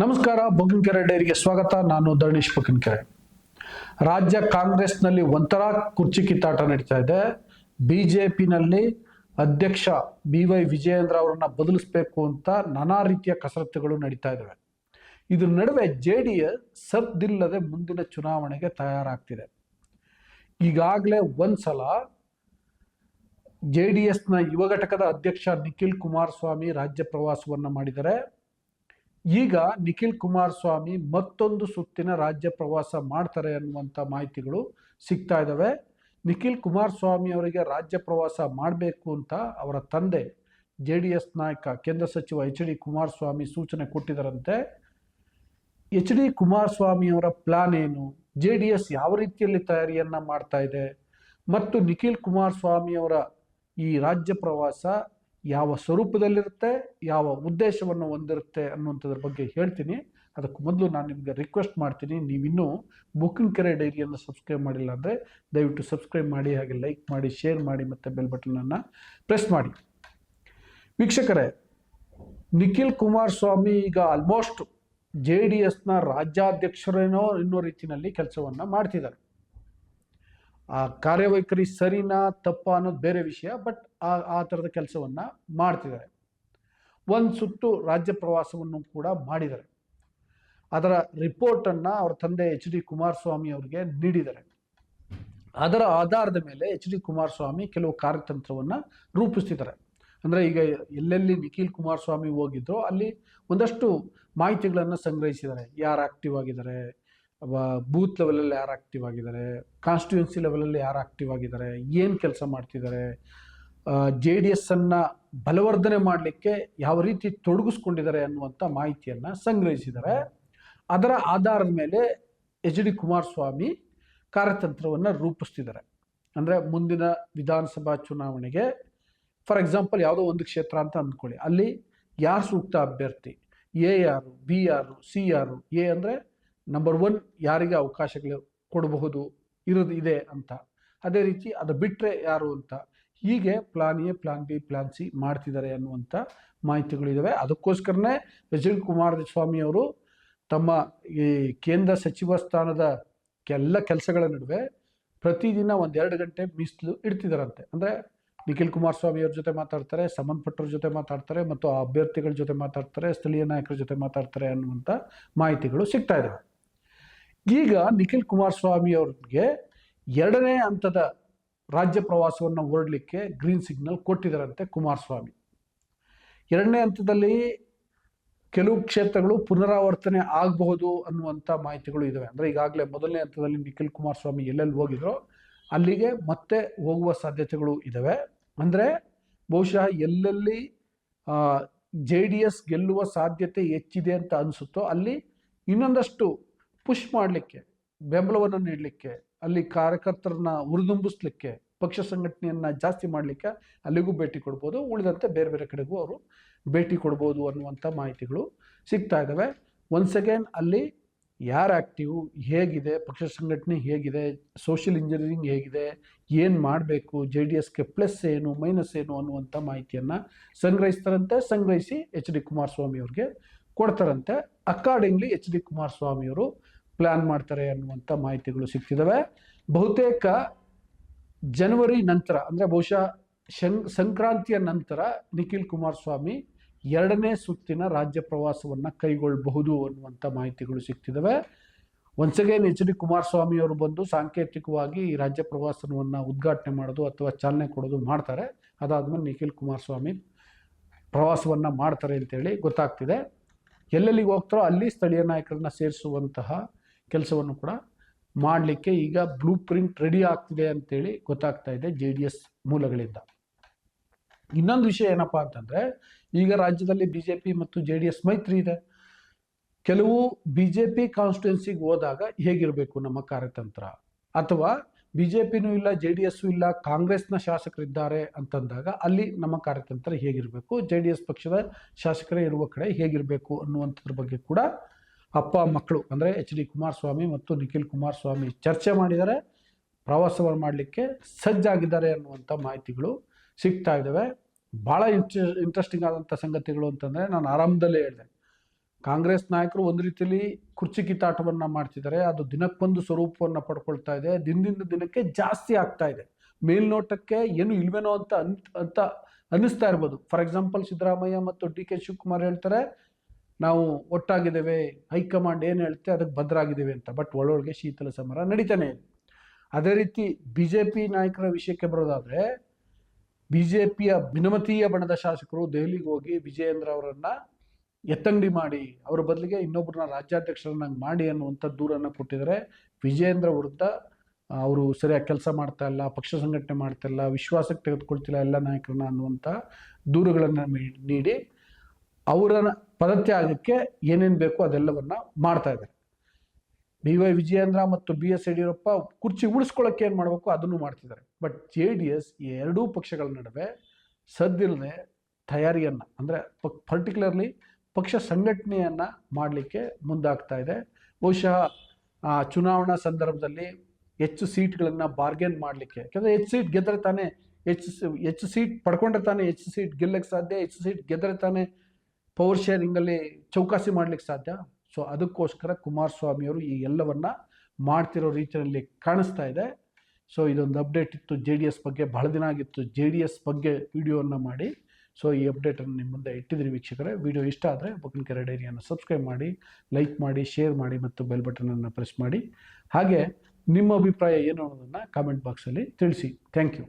ನಮಸ್ಕಾರ ಬೊಗ್ಗಿನಕೆರೆ ಡೈರಿಗೆ ಸ್ವಾಗತ. ನಾನು ಧರಣೀಶ್ ಬೊಗ್ಗಿನಕೆರೆ ರಾಜ್ಯ ಕಾಂಗ್ರೆಸ್ನಲ್ಲಿ ಒಂಥರ ಕುರ್ಚಿ ಕಿತ್ತಾಟ ನಡೀತಾ ಇದೆ. ಬಿಜೆಪಿನಲ್ಲಿ ಅಧ್ಯಕ್ಷ ಬಿ ವೈ ವಿಜಯೇಂದ್ರ ಅವರನ್ನ ಬದಲಿಸಬೇಕು ಅಂತ ನಾನಾ ರೀತಿಯ ಕಸರತ್ತುಗಳು ನಡೀತಾ ಇದ್ದಾವೆ ಇದ್ರ ನಡುವೆ ಜೆ ಡಿ ಎಸ್ ಸದ್ದಿಲ್ಲದೆ ಮುಂದಿನ ಚುನಾವಣೆಗೆ ತಯಾರಾಗ್ತಿದೆ. ಈಗಾಗಲೇ ಒಂದ್ಸಲ ಜೆ ಡಿ ಎಸ್ನ ಯುವ ಘಟಕದ ಅಧ್ಯಕ್ಷ ನಿಖಿಲ್ ಕುಮಾರಸ್ವಾಮಿ ರಾಜ್ಯ ಪ್ರವಾಸವನ್ನ ಮಾಡಿದ್ದಾರೆ. ಈಗ ನಿಖಿಲ್ ಕುಮಾರಸ್ವಾಮಿ ಮತ್ತೊಂದು ಸುತ್ತಿನ ರಾಜ್ಯ ಪ್ರವಾಸ ಮಾಡ್ತಾರೆ ಅನ್ನುವಂಥ ಮಾಹಿತಿಗಳು ಸಿಗ್ತಾ ಇದ್ದಾವೆ ನಿಖಿಲ್ ಕುಮಾರಸ್ವಾಮಿ ಅವರಿಗೆ ರಾಜ್ಯ ಪ್ರವಾಸ ಮಾಡಬೇಕು ಅಂತ ಅವರ ತಂದೆ ಜೆ ಡಿ ಎಸ್ ನಾಯಕ, ಕೇಂದ್ರ ಸಚಿವ ಎಚ್ ಡಿ ಕುಮಾರಸ್ವಾಮಿ ಸೂಚನೆ ಕೊಟ್ಟಿದ್ದರಂತೆ ಎಚ್ ಡಿ ಕುಮಾರಸ್ವಾಮಿ ಅವರ ಪ್ಲಾನ್ ಏನು? ಜೆ ಡಿ ಎಸ್ ಯಾವ ರೀತಿಯಲ್ಲಿ ತಯಾರಿಯನ್ನ ಮಾಡ್ತಾ ಇದೆ? ಮತ್ತು ನಿಖಿಲ್ ಕುಮಾರಸ್ವಾಮಿ ಅವರ ಈ ರಾಜ್ಯ ಪ್ರವಾಸ ಯಾವ ಸ್ವರೂಪದಲ್ಲಿರುತ್ತೆ, ಯಾವ ಉದ್ದೇಶವನ್ನು ಹೊಂದಿರುತ್ತೆ ಅನ್ನುವಂಥದ್ರ ಬಗ್ಗೆ ಹೇಳ್ತೀನಿ. ಅದಕ್ಕೆ ಮೊದಲು ನಾನು ನಿಮಗೆ ರಿಕ್ವೆಸ್ಟ್ ಮಾಡ್ತೀನಿ, ನೀವಿನ್ನೂ ಬುಕ್ಕಿಂಗ್ ಕೆರೆ ಡೈರಿಯನ್ನು ಸಬ್ಸ್ಕ್ರೈಬ್ ಮಾಡಿಲ್ಲ ಅಂದರೆ ದಯವಿಟ್ಟು ಸಬ್ಸ್ಕ್ರೈಬ್ ಮಾಡಿ, ಹಾಗೆ ಲೈಕ್ ಮಾಡಿ ಶೇರ್ ಮಾಡಿ, ಮತ್ತು ಬೆಲ್ ಬಟನನ್ನು ಪ್ರೆಸ್ ಮಾಡಿ. ವೀಕ್ಷಕರೇ, ನಿಖಿಲ್ ಕುಮಾರಸ್ವಾಮಿ ಈಗ ಆಲ್ಮೋಸ್ಟ್ ಜೆ ಡಿ ಎಸ್ನ ರಾಜ್ಯಾಧ್ಯಕ್ಷರೇನೋ ಇನ್ನೋ ರೀತಿಯಲ್ಲಿ ಕೆಲಸವನ್ನು ಮಾಡ್ತಿದ್ದಾರೆ. ಆ ಕಾರ್ಯವೈಖರಿ ಸರಿನಾ ತಪ್ಪ ಅನ್ನೋದು ಬೇರೆ ವಿಷಯ, ಬಟ್ ಆ ಆ ಥರದ ಕೆಲಸವನ್ನು ಮಾಡ್ತಿದ್ದಾರೆ. ಒಂದು ಸುತ್ತು ರಾಜ್ಯ ಪ್ರವಾಸವನ್ನು ಕೂಡ ಮಾಡಿದ್ದಾರೆ. ಅದರ ರಿಪೋರ್ಟನ್ನು ಅವ್ರ ತಂದೆ ಎಚ್ ಡಿ ಕುಮಾರಸ್ವಾಮಿ ಅವರಿಗೆ ನೀಡಿದ್ದಾರೆ. ಅದರ ಆಧಾರದ ಮೇಲೆ ಎಚ್ ಡಿ ಕುಮಾರಸ್ವಾಮಿ ಕೆಲವು ಕಾರ್ಯತಂತ್ರವನ್ನು ರೂಪಿಸ್ತಿದ್ದಾರೆ. ಅಂದರೆ ಈಗ ಎಲ್ಲೆಲ್ಲಿ ನಿಖಿಲ್ ಕುಮಾರಸ್ವಾಮಿ ಹೋಗಿದ್ರೋ ಅಲ್ಲಿ ಒಂದಷ್ಟು ಮಾಹಿತಿಗಳನ್ನು ಸಂಗ್ರಹಿಸಿದ್ದಾರೆ. ಯಾರು ಆಕ್ಟಿವ್ ಆಗಿದ್ದಾರೆ ಬೂತ್ ಲೆವೆಲಲ್ಲಿ ಯಾರು ಆಕ್ಟಿವ್ ಆಗಿದ್ದಾರೆ ಕಾನ್ಸ್ಟಿಟ್ಯೂನ್ಸಿ ಲೆವೆಲಲ್ಲಿ ಯಾರು ಆಕ್ಟಿವ್ ಆಗಿದ್ದಾರೆ, ಏನು ಕೆಲಸ ಮಾಡ್ತಿದ್ದಾರೆ ಜೆ ಡಿ ಎಸ್ ಅನ್ನ ಬಲವರ್ಧನೆ ಮಾಡಲಿಕ್ಕೆ ಯಾವ ರೀತಿ ತೊಡಗಿಸ್ಕೊಂಡಿದ್ದಾರೆ ಅನ್ನುವಂಥ ಮಾಹಿತಿಯನ್ನು ಸಂಗ್ರಹಿಸಿದ್ದಾರೆ. ಅದರ ಆಧಾರದ ಮೇಲೆ ಎಚ್ ಡಿ ಕುಮಾರಸ್ವಾಮಿ ಕಾರ್ಯತಂತ್ರವನ್ನು ರೂಪಿಸ್ತಿದ್ದಾರೆ. ಅಂದರೆ ಮುಂದಿನ ವಿಧಾನಸಭಾ ಚುನಾವಣೆಗೆ ಫಾರ್ ಎಕ್ಸಾಂಪಲ್ ಯಾವುದೋ ಒಂದು ಕ್ಷೇತ್ರ ಅಂತ ಅಂದ್ಕೊಳ್ಳಿ. ಅಲ್ಲಿ ಯಾರು ಸೂಕ್ತ ಅಭ್ಯರ್ಥಿ? ಎ ಯಾರು, ಬಿ ಯಾರು, ಸಿ ಯಾರು? ಎ ಅಂದರೆ ನಂಬರ್ ಒನ್ ಯಾರಿಗೆ ಅವಕಾಶಗಳು ಕೊಡಬಹುದು ಇರೋದು ಇದೆ ಅಂತ. ಅದೇ ರೀತಿ ಅದು ಬಿಟ್ಟರೆ ಯಾರು ಅಂತ? ಹೀಗೆ plan A plan B plan C ಮಾಡ್ತಿದ್ದಾರೆ ಅನ್ನುವಂಥ ಮಾಹಿತಿಗಳಿದ್ದಾವೆ ಅದಕ್ಕೋಸ್ಕರನೇ ಎಚ್ ಕುಮಾರಸ್ವಾಮಿ ಅವರು ತಮ್ಮ ಈ ಕೇಂದ್ರ ಸಚಿವ ಸ್ಥಾನದ ಎಲ್ಲ ಕೆಲಸಗಳ ನಡುವೆ ಪ್ರತಿದಿನ ಒಂದೆರಡು ಗಂಟೆ ಮೀಸಲು ಇಡ್ತಿದ್ದಾರಂತೆ ಅಂದರೆ ನಿಖಿಲ್ ಕುಮಾರಸ್ವಾಮಿ ಅವ್ರ ಜೊತೆ ಮಾತಾಡ್ತಾರೆ ಸಂಬಂಧಪಟ್ಟವ್ರ ಜೊತೆ ಮಾತಾಡ್ತಾರೆ, ಮತ್ತು ಆ ಅಭ್ಯರ್ಥಿಗಳ ಜೊತೆ ಮಾತಾಡ್ತಾರೆ, ಸ್ಥಳೀಯ ನಾಯಕರ ಜೊತೆ ಮಾತಾಡ್ತಾರೆ ಅನ್ನುವಂಥ ಮಾಹಿತಿಗಳು ಸಿಗ್ತಾ ಇದ್ದಾವೆ ಈಗ ನಿಖಿಲ್ ಕುಮಾರಸ್ವಾಮಿ ಅವ್ರಿಗೆ ಎರಡನೇ ಹಂತದ ರಾಜ್ಯ ಪ್ರವಾಸವನ್ನು ಹೊರಡಲಿಕ್ಕೆ ಗ್ರೀನ್ ಸಿಗ್ನಲ್ ಕೊಟ್ಟಿದ್ದಾರಂತೆ ಕುಮಾರಸ್ವಾಮಿ. ಎರಡನೇ ಹಂತದಲ್ಲಿ ಕೆಲವು ಕ್ಷೇತ್ರಗಳು ಪುನರಾವರ್ತನೆ ಆಗಬಹುದು ಅನ್ನುವಂಥ ಮಾಹಿತಿಗಳು ಇದಾವೆ. ಅಂದರೆ ಈಗಾಗಲೇ ಮೊದಲನೇ ಹಂತದಲ್ಲಿ ನಿಖಿಲ್ ಕುಮಾರಸ್ವಾಮಿ ಎಲ್ಲೆಲ್ಲಿ ಹೋಗಿದ್ರು ಅಲ್ಲಿಗೆ ಮತ್ತೆ ಹೋಗುವ ಸಾಧ್ಯತೆಗಳು ಇದ್ದಾವೆ ಅಂದರೆ ಬಹುಶಃ ಎಲ್ಲೆಲ್ಲಿ ಜೆ ಡಿ ಎಸ್ ಗೆಲ್ಲುವ ಸಾಧ್ಯತೆ ಹೆಚ್ಚಿದೆ ಅಂತ ಅನಿಸುತ್ತೋ ಅಲ್ಲಿ ಇನ್ನೊಂದಷ್ಟು ಪುಷ್ ಮಾಡಲಿಕ್ಕೆ, ಬೆಂಬಲವನ್ನು ನೀಡಲಿಕ್ಕೆ, ಅಲ್ಲಿ ಕಾರ್ಯಕರ್ತರನ್ನ ಹುರಿದುಂಬಿಸ್ಲಿಕ್ಕೆ, ಪಕ್ಷ ಸಂಘಟನೆಯನ್ನು ಜಾಸ್ತಿ ಮಾಡಲಿಕ್ಕೆ ಅಲ್ಲಿಗೂ ಭೇಟಿ ಕೊಡ್ಬೋದು. ಉಳಿದಂತೆ ಬೇರೆ ಬೇರೆ ಕಡೆಗೂ ಅವರು ಭೇಟಿ ಕೊಡ್ಬೋದು ಅನ್ನುವಂಥ ಮಾಹಿತಿಗಳು ಸಿಗ್ತಾ ಇದ್ದಾವೆ ಒನ್ಸ್ ಅಗೇನ್ ಅಲ್ಲಿ ಯಾರು ಆ್ಯಕ್ಟಿವ್ ಹೇಗಿದೆ, ಪಕ್ಷ ಸಂಘಟನೆ ಹೇಗಿದೆ ಸೋಷಿಯಲ್ ಇಂಜಿನಿಯರಿಂಗ್ ಹೇಗಿದೆ, ಏನು ಮಾಡಬೇಕು ಜೆ ಡಿ ಎಸ್ಗೆ ಪ್ಲಸ್ ಏನು ಮೈನಸ್ ಏನು ಅನ್ನುವಂಥ ಮಾಹಿತಿಯನ್ನು ಸಂಗ್ರಹಿಸ್ತಾರಂತೆ. ಸಂಗ್ರಹಿಸಿ ಎಚ್ ಡಿ ಕುಮಾರಸ್ವಾಮಿ ಅವ್ರಿಗೆ ಕೊಡ್ತಾರಂತೆ. ಅಕಾರ್ಡಿಂಗ್ಲಿ ಎಚ್ ಡಿ ಕುಮಾರಸ್ವಾಮಿಯವರು ಪ್ಲ್ಯಾನ್ ಮಾಡ್ತಾರೆ ಅನ್ನುವಂಥ ಮಾಹಿತಿಗಳು ಸಿಗ್ತಿದ್ದಾವೆ ಬಹುತೇಕ ಜನವರಿ ನಂತರ, ಅಂದರೆ ಬಹುಶಃ ಶಂ, ಸಂಕ್ರಾಂತಿಯ ನಂತರ ನಿಖಿಲ್ ಕುಮಾರಸ್ವಾಮಿ ಎರಡನೇ ಸುತ್ತಿನ ರಾಜ್ಯ ಪ್ರವಾಸವನ್ನು ಕೈಗೊಳ್ಳಬಹುದು ಅನ್ನುವಂಥ ಮಾಹಿತಿಗಳು ಸಿಗ್ತಿದ್ದಾವೆ once again H D Kumaraswamy ಅವರು ಬಂದು ಸಾಂಕೇತಿಕವಾಗಿ ಈ ರಾಜ್ಯ ಪ್ರವಾಸವನ್ನು ಉದ್ಘಾಟನೆ ಮಾಡೋದು ಅಥವಾ ಚಾಲನೆ ಕೊಡೋದು ಮಾಡ್ತಾರೆ. ಅದಾದಮೇಲೆ ನಿಖಿಲ್ ಕುಮಾರಸ್ವಾಮಿ ಪ್ರವಾಸವನ್ನು ಮಾಡ್ತಾರೆ ಅಂತೇಳಿ ಗೊತ್ತಾಗ್ತಿದೆ. ಎಲ್ಲೆಲ್ಲಿಗೆ ಹೋಗ್ತಾರೋ ಅಲ್ಲಿ ಸ್ಥಳೀಯ ನಾಯಕರನ್ನ ಸೇರಿಸುವಂತಹ ಕೆಲಸವನ್ನು ಕೂಡ ಮಾಡಲಿಕ್ಕೆ ಈಗ ಬ್ಲೂ ಪ್ರಿಂಟ್ ರೆಡಿ ಆಗ್ತಿದೆ ಅಂತೇಳಿ ಗೊತ್ತಾಗ್ತಾ ಇದೆ ಜೆ ಡಿ ಎಸ್ ಮೂಲಗಳಿಂದ. ಇನ್ನೊಂದು ವಿಷಯ ಏನಪ್ಪ ಅಂತಂದರೆ, ಈಗ ರಾಜ್ಯದಲ್ಲಿ ಬಿ ಜೆ ಪಿ ಮತ್ತು ಜೆ ಡಿ ಎಸ್ ಮೈತ್ರಿ ಇದೆ. ಕೆಲವು ಬಿ ಜೆ ಪಿ ಕಾನ್ಸ್ಟಿಟ್ಯೂನ್ಸಿಗೆ ಹೋದಾಗ ಹೇಗಿರಬೇಕು ನಮ್ಮ ಕಾರ್ಯತಂತ್ರ? ಅಥವಾ ಬಿ ಜೆ ಪಿನೂ ಇಲ್ಲ ಜೆ ಡಿ ಎಸ್ಸು ಇಲ್ಲ, ಕಾಂಗ್ರೆಸ್ನ ಶಾಸಕರಿದ್ದಾರೆ ಅಂತಂದಾಗ ಅಲ್ಲಿ ನಮ್ಮ ಕಾರ್ಯತಂತ್ರ ಹೇಗಿರಬೇಕು? ಜೆ ಡಿ ಎಸ್ ಪಕ್ಷದ ಶಾಸಕರೇ ಇರುವ ಕಡೆ ಹೇಗಿರಬೇಕು ಅನ್ನುವಂಥದ್ರ ಬಗ್ಗೆ ಕೂಡ ಅಪ್ಪ ಮಕ್ಕಳು, ಅಂದರೆ ಎಚ್ ಡಿ ಕುಮಾರಸ್ವಾಮಿ ಮತ್ತು ನಿಖಿಲ್ ಕುಮಾರಸ್ವಾಮಿ ಚರ್ಚೆ ಮಾಡಿದರೆ ಪ್ರವಾಸವನ್ನು ಮಾಡಲಿಕ್ಕೆ ಸಜ್ಜಾಗಿದ್ದಾರೆ ಅನ್ನುವಂಥ ಮಾಹಿತಿಗಳು ಸಿಗ್ತಾ ಇದ್ದಾವೆ. ಭಾಳ ಇಂಟ್ರ, ಇಂಟ್ರೆಸ್ಟಿಂಗ್ ಆದಂಥ ಸಂಗತಿಗಳು ಅಂತಂದರೆ ನಾನು ಆರಂಭದಲ್ಲೇ ಹೇಳಿದೆ. ಕಾಂಗ್ರೆಸ್ ನಾಯಕರು ಒಂದು ರೀತಿಯಲ್ಲಿ ಕುರ್ಚಿ ಕಿತ್ತಾಟವನ್ನು ಮಾಡ್ತಿದ್ದಾರೆ. ಅದು ದಿನಕ್ಕೊಂದು ಸ್ವರೂಪವನ್ನು ಪಡ್ಕೊಳ್ತಾ ಇದೆ. ದಿನದಿಂದ ದಿನಕ್ಕೆ ಜಾಸ್ತಿ ಆಗ್ತಾ ಇದೆ. ಮೇಲ್ನೋಟಕ್ಕೆ ಏನು ಇಲ್ವೇನೋ ಅಂತ ಅಂತ ಅನ್ನಿಸ್ತಾ ಇರ್ಬೋದು. ಫಾರ್ ಎಕ್ಸಾಂಪಲ್ ಸಿದ್ದರಾಮಯ್ಯ ಮತ್ತು ಡಿ ಕೆ ಶಿವಕುಮಾರ್ ಹೇಳ್ತಾರೆ ನಾವು ಒಟ್ಟಾಗಿದ್ದೇವೆ, ಹೈಕಮಾಂಡ್ ಏನು ಹೇಳುತ್ತೆ ಅದಕ್ಕೆ ಭದ್ರಾಗಿದ್ದೇವೆ ಅಂತ. ಬಟ್ ಒಳೊಳಗೆ ಶೀತಲ ಸಮರ ನಡೀತಾನೆ ಇದೆ. ಅದೇ ರೀತಿ ಬಿ ಜೆ ಪಿ ನಾಯಕರ ವಿಷಯಕ್ಕೆ ಬರೋದಾದರೆ ಬಿ ಜೆ ಪಿಯ ಭಿನ್ನಮತೀಯ ಬಣದ ಶಾಸಕರು ದೆಹಲಿಗೆ ಹೋಗಿ ವಿಜಯೇಂದ್ರ ಅವರನ್ನ ಎತ್ತಂಗಡಿ ಮಾಡಿ, ಅವರ ಬದಲಿಗೆ ಇನ್ನೊಬ್ಬರನ್ನ ರಾಜ್ಯಾಧ್ಯಕ್ಷರನ್ನಾಗಿ ಮಾಡಿ ಅನ್ನುವಂಥ ದೂರನ್ನು ಕೊಟ್ಟಿದ್ದಾರೆ. ವಿಜಯೇಂದ್ರ ವಿರುದ್ಧ ಅವರು ಸರಿಯಾಗಿ ಕೆಲಸ ಮಾಡ್ತಾ ಇಲ್ಲ, ಪಕ್ಷ ಸಂಘಟನೆ ಮಾಡ್ತಾ ಇಲ್ಲ, ವಿಶ್ವಾಸಕ್ಕೆ ತೆಗೆದುಕೊಳ್ತಿಲ್ಲ ಎಲ್ಲ ನಾಯಕರನ್ನ ಅನ್ನುವಂಥ ದೂರುಗಳನ್ನು ನೀಡಿ ಅವರ ಪದತ್ಯಾಗಕ್ಕೆ ಏನೇನು ಬೇಕೋ ಅದೆಲ್ಲವನ್ನ ಮಾಡ್ತಾ ಇದ್ದಾರೆ. ಬಿ ವೈ ವಿಜಯೇಂದ್ರ ಮತ್ತು ಬಿ ಎಸ್ ಯಡಿಯೂರಪ್ಪ ಕುರ್ಚಿ ಉಳಿಸ್ಕೊಳ್ಳೋಕೆ ಏನು ಮಾಡಬೇಕು ಅದನ್ನು ಮಾಡ್ತಿದ್ದಾರೆ. ಬಟ್ ಜೆ ಡಿ ಎಸ್ ಎರಡೂ ಪಕ್ಷಗಳ ನಡುವೆ ಸದ್ದಿಲ್ಲದೆ ತಯಾರಿಯನ್ನು, ಅಂದರೆ ಪರ್ಟಿಕ್ಯುಲರ್ಲಿ ಪಕ್ಷ ಸಂಘಟನೆಯನ್ನು ಮಾಡಲಿಕ್ಕೆ ಮುಂದಾಗ್ತಾ ಇದೆ. ಬಹುಶಃ ಚುನಾವಣಾ ಸಂದರ್ಭದಲ್ಲಿ ಹೆಚ್ಚು ಸೀಟ್ಗಳನ್ನು ಬಾರ್ಗೇನ್ ಮಾಡಲಿಕ್ಕೆ, ಯಾಕಂದರೆ ಹೆಚ್ಚು ಸೀಟ್ ಗೆದ್ದರೆ ತಾನೇ ಹೆಚ್ಚು ಹೆಚ್ಚು ಸೀಟ್ ಪಡ್ಕೊಂಡ್ರೆ ತಾನೇ ಹೆಚ್ಚು ಸೀಟ್ ಗೆಲ್ಲಕ್ಕೆ ಸಾಧ್ಯ, ಹೆಚ್ಚು ಸೀಟ್ ಗೆದ್ದರೆ ತಾನೇ ಪವರ್ ಶೇರಿಂಗಲ್ಲಿ ಚೌಕಾಸಿ ಮಾಡ್ಲಿಕ್ಕೆ ಸಾಧ್ಯ. ಸೊ ಅದಕ್ಕೋಸ್ಕರ ಕುಮಾರಸ್ವಾಮಿಯವರು ಈ ಎಲ್ಲವನ್ನ ಮಾಡ್ತಿರೋ ರೀತಿಯಲ್ಲಿ ಕಾಣಿಸ್ತಾ ಇದೆ. ಸೊ ಇದೊಂದು ಅಪ್ಡೇಟ್ ಇತ್ತು ಜೆ ಡಿ ಎಸ್ ಬಗ್ಗೆ. ಬಹಳ ದಿನ ಆಗಿತ್ತು ಜೆ ಡಿ ಎಸ್ ಬಗ್ಗೆ ವಿಡಿಯೋವನ್ನು ಮಾಡಿ. ಸೊ ಈ ಅಪ್ಡೇಟನ್ನು ನಿಮ್ಮ ಮುಂದೆ ಇಟ್ಟಿದ್ದೀರಿ ವೀಕ್ಷಕರೇ. ವಿಡಿಯೋ ಇಷ್ಟ ಆದರೆ ಬೊಕ್ಕನಕೆರೆ ಡೈರಿಯನ್ನು ಸಬ್ಸ್ಕ್ರೈಬ್ ಮಾಡಿ ಲೈಕ್ ಮಾಡಿ ಶೇರ್ ಮಾಡಿ ಮತ್ತು ಬೆಲ್ ಬಟನನ್ನು ಪ್ರೆಸ್ ಮಾಡಿ. ಹಾಗೆ ನಿಮ್ಮ ಅಭಿಪ್ರಾಯ ಏನು ಅನ್ನೋದನ್ನು ಕಾಮೆಂಟ್ ಬಾಕ್ಸಲ್ಲಿ ತಿಳಿಸಿ. Thank you